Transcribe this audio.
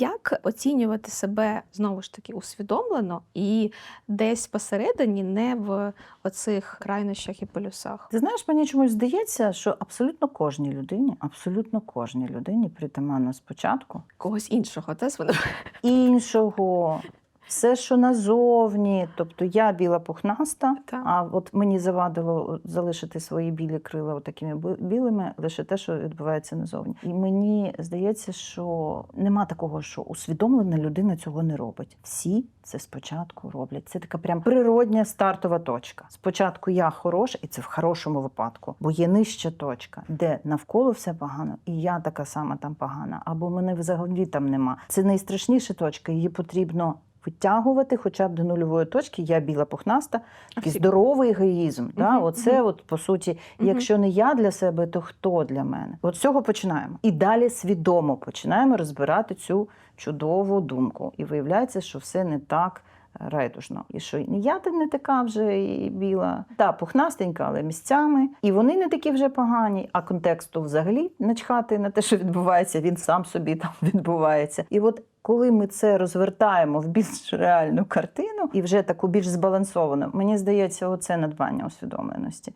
Як оцінювати себе знову ж таки усвідомлено і десь посередині, не в оцих крайнощах і полюсах? Ти знаєш, мені чомусь здається, що абсолютно кожній людині, абсолютно кожній людині притаманно спочатку Когось іншого, та звинувачувати? іншого. Все, що назовні, тобто я біла пухнаста, Так. а от мені завадило залишити свої білі крила такими білими, лише те, що відбувається назовні. І мені здається, що нема такого, що усвідомлена людина цього не робить. Всі це спочатку роблять. Це така прям природня стартова точка. Спочатку я хороша, і це в хорошому випадку, бо є нижча точка, де навколо все погано, і я така сама там погана, або мене взагалі там нема. Це найстрашніша точка. Її потрібно. Витягувати хоча б до нульової точки, я біла пухнаста, такий здоровий егоїзм. Да? Оце, угу. от по суті, якщо не я для себе, то хто для мене? От з цього починаємо. І далі свідомо починаємо розбирати цю чудову думку. І виявляється, що все не так райдужно. І що я не така вже і біла. Та пухнастенька, але місцями. І вони не такі вже погані, а контексту взагалі начхати на те, що відбувається, він сам собі там відбувається. І от коли ми це розвертаємо в більш реальну картину і вже таку більш збалансовану, мені здається, оце надбання усвідомленості.